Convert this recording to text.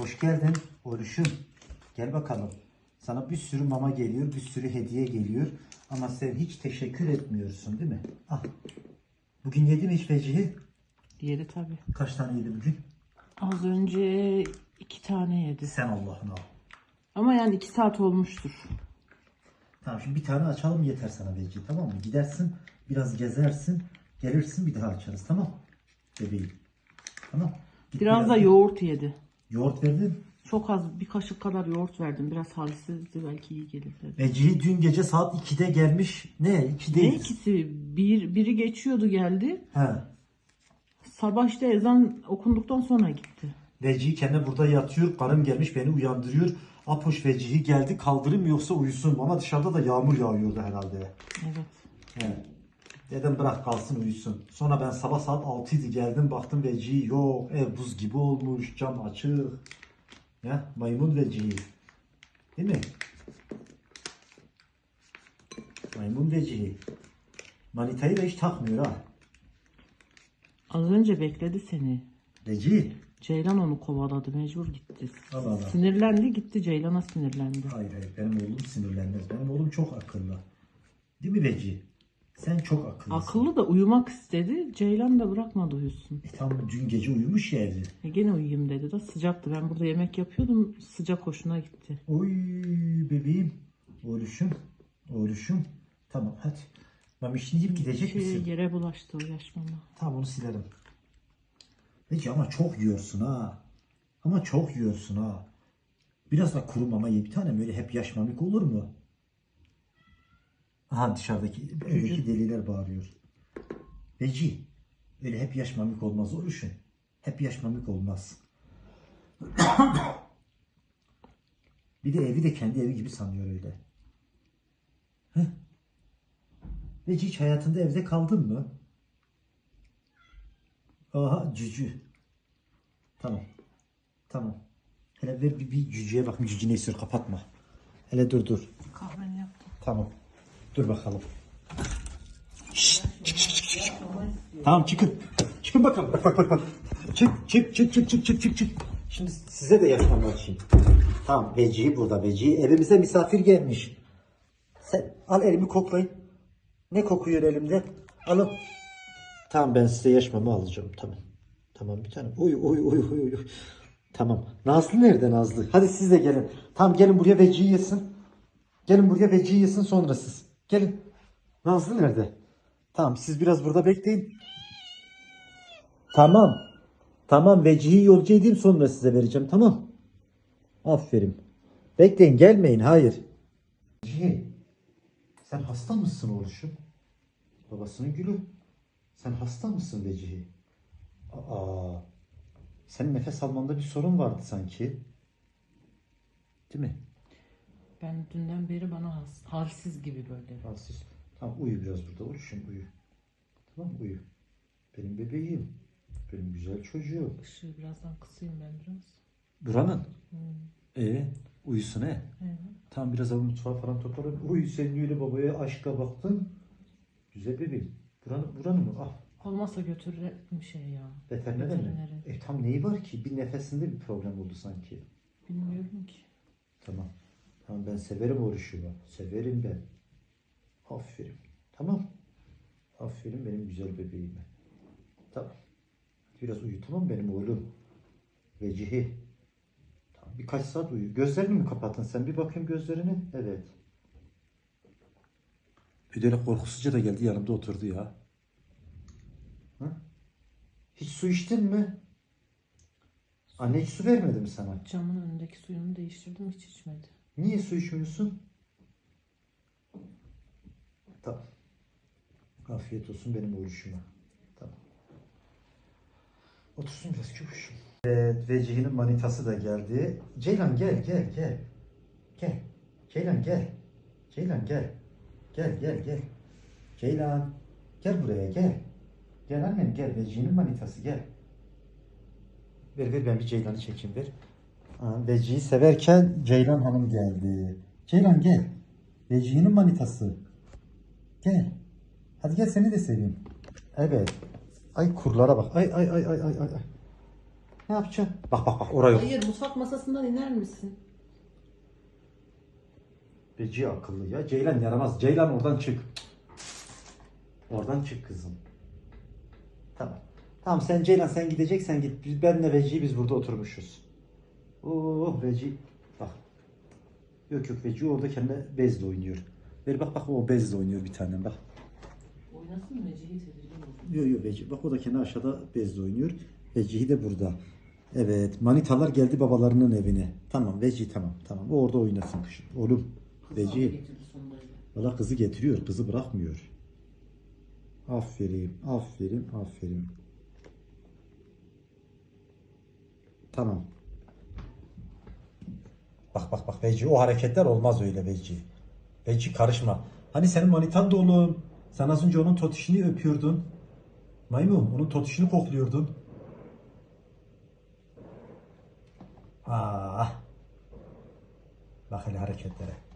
Hoş geldin oğluşum. Gel bakalım. Sana bir sürü mama geliyor, bir sürü hediye geliyor. Ama sen hiç teşekkür etmiyorsun değil mi? Al. Bugün yedi mi hiç vecihi? Yedi tabii. Kaç tane yedi bugün? Az önce iki tane yedi. Sen Allah'ını al. Ama yani iki saat olmuştur. Tamam şimdi bir tane açalım yeter sana vecihi tamam mı? Gidersin biraz gezersin gelirsin bir daha açarız tamam Bebeğim. Tamam. Git Biraz da yoğurt yedi. Yoğurt verdin. Çok az bir kaşık kadar yoğurt verdim. Biraz halsizdi belki iyi gelir dedi. Vecihi dün gece saat 2'de gelmiş. Ne? 2'de. Ne ikisi? Bir, biri geçiyordu geldi. He. Sabah işte ezan okunduktan sonra gitti. Vecihi kendi burada yatıyor. Karım gelmiş beni uyandırıyor. Apoş Vecihi geldi kaldırayım mı yoksa uyusun? Ama dışarıda da yağmur yağıyordu herhalde. Evet. He. Dedim bırak kalsın uyusun. Sonra ben sabah saat 6 idi geldim baktım Vecihi yok. Ev buz gibi olmuş. Cam açık. Ya maymun Vecihi. Değil mi? Maymun Vecihi. Manitayı da hiç takmıyor ha. Az önce bekledi seni. Vecihi. Ceylan onu kovaladı. Mecbur gitti. Allah Allah. Sinirlendi gitti. Ceylan'a sinirlendi. Hayır hayır benim oğlum sinirlenmez. Benim oğlum çok akıllı. Değil mi Veci? Sen çok akıllısın. Akıllı da uyumak istedi. Ceylan da bırakmadı uyusun. E tam dün gece uyumuş ya evde. E gene uyuyayım dedi de sıcaktı. Ben burada yemek yapıyordum. Sıcak hoşuna gitti. Oy bebeğim. Oğluşum. Oğluşum. Tamam hadi. Mamişini yiyip gidecek Şey, misin? yere bulaştı o yaş mama. Tamam onu silerim. Veci ama çok yiyorsun ha. Ama çok yiyorsun ha. Biraz da kuru mama ye. Bir tane böyle hep yaş mamik olur mu? Aha dışarıdaki evdeki deliler bağırıyor. Veci. Öyle hep yaş mamik olmaz oluşun. Hep yaş mamik olmaz. bir de evi de kendi evi gibi sanıyor öyle. Heh. Veci hiç hayatında evde kaldın mı? Aha cücü. Tamam. Tamam. Hele ver bir, bir cücüye bakın cücü ne istiyor kapatma. Hele dur dur. Kahveni yaptım. Tamam. Dur bakalım. Şşt, çık, çık. Tamam çıkın. Çıkın bakalım. Bak bak bak. bak. Çık çık çık çık çık çık çık çık. Şimdi size de yaşamamı açayım. Tamam Vecihi burada Vecihi. Evimize misafir gelmiş. Sen al elimi koklayın. Ne kokuyor elimde? Alın. Tamam ben size yaşmamı alacağım. Tamam. Tamam bir tane. Oy oy oy oy oy. Tamam. Nazlı nerede Nazlı? Hadi siz de gelin. Tamam gelin buraya Vecihi yesin. Gelin buraya Vecihi yesin sonra siz. Gelin. Nazlı nerede? Tamam siz biraz burada bekleyin. Tamam. Tamam Vecihi yolcu edeyim sonra size vereceğim tamam. Aferin. Bekleyin gelmeyin hayır. Vecihi. Sen hasta mısın oğluşum? Babasının gülü. Sen hasta mısın Vecihi? Aa. Senin nefes almanda bir sorun vardı sanki. Değil mi? Ben dünden beri bana has, halsiz gibi böyle. Rahatsız. Tamam uyu biraz burada oğluşum uyu. Tamam uyu. Benim bebeğim. Benim güzel çocuğum. Işığı birazdan kısayım ben biraz. Buranın. Ee, uyusun he. Evet. Tamam biraz ama mutfağı falan toparlayın. Uy sen öyle babaya aşkla baktın. Güzel bebeğim. Buranın, buranın mı? Ah Olmasa götürürüm şey ya. veterinere mi? E tam neyi var ki? Bir nefesinde bir problem oldu sanki. Bilmiyorum ki. Tamam. Tamam ben severim oruçumu. Severim ben. Aferin. Tamam. Aferin benim güzel bebeğime. Tamam. Biraz uyu tamam benim oğlum. Vecihi. Tamam. Birkaç saat uyu. Gözlerini mi kapattın sen? Bir bakayım gözlerine. Evet. Bir de korkusuzca da geldi yanımda oturdu ya. Hı? Hiç su içtin mi? Anne hiç su vermedi mi sana? Camın önündeki suyunu değiştirdim hiç içmedi. Niye su içmiyorsun? Tamam. Afiyet olsun benim oruçuma. Tamam. Otursun biraz köpüşüm. Evet, Vecihi'nin manitası da geldi. Ceylan gel, gel, gel. Gel. Ceylan gel. Ceylan gel. Gel, gel, gel. Ceylan. Gel buraya, gel. Gel annem, gel. Vecihi'nin manitası, gel. Ver, ver ben bir Ceylan'ı çekeyim, ver. Veci'yi severken Ceylan Hanım geldi. Ceylan gel. Veci'nin manitası. Gel. Hadi gel seni de seveyim. Evet. Ay kurlara bak. Ay ay ay ay ay ay. Ne yapacaksın? Bak bak bak oraya yok. Hayır mutfak masasından iner misin? Beci akıllı ya. Ceylan yaramaz. Ceylan oradan çık. Oradan çık kızım. Tamam. Tamam sen Ceylan sen gideceksen git. Biz benle Veci biz burada oturmuşuz. Oo Veci. Bak. Yok yok Veci orada kendi bezle oynuyor. Ver bak bak o bezle oynuyor bir tanem bak. Oynasın mı Vecihi tedirgin olsun. Yok yok Veci. Bak o da kendi aşağıda bezle oynuyor. Vecihi de burada. Evet. Manitalar geldi babalarının evine. Tamam Veci tamam. Tamam. O orada oynasın kışın. Oğlum. Veci. Valla kızı getiriyor. Kızı bırakmıyor. Aferin. Aferin. Aferin. Tamam. Bak bak bak Veci o hareketler olmaz öyle Veci. Veci karışma. Hani senin manitan da oğlum. Sen az önce onun totişini öpüyordun. Maymun onun totişini kokluyordun. Ah. Bak hele hareketlere.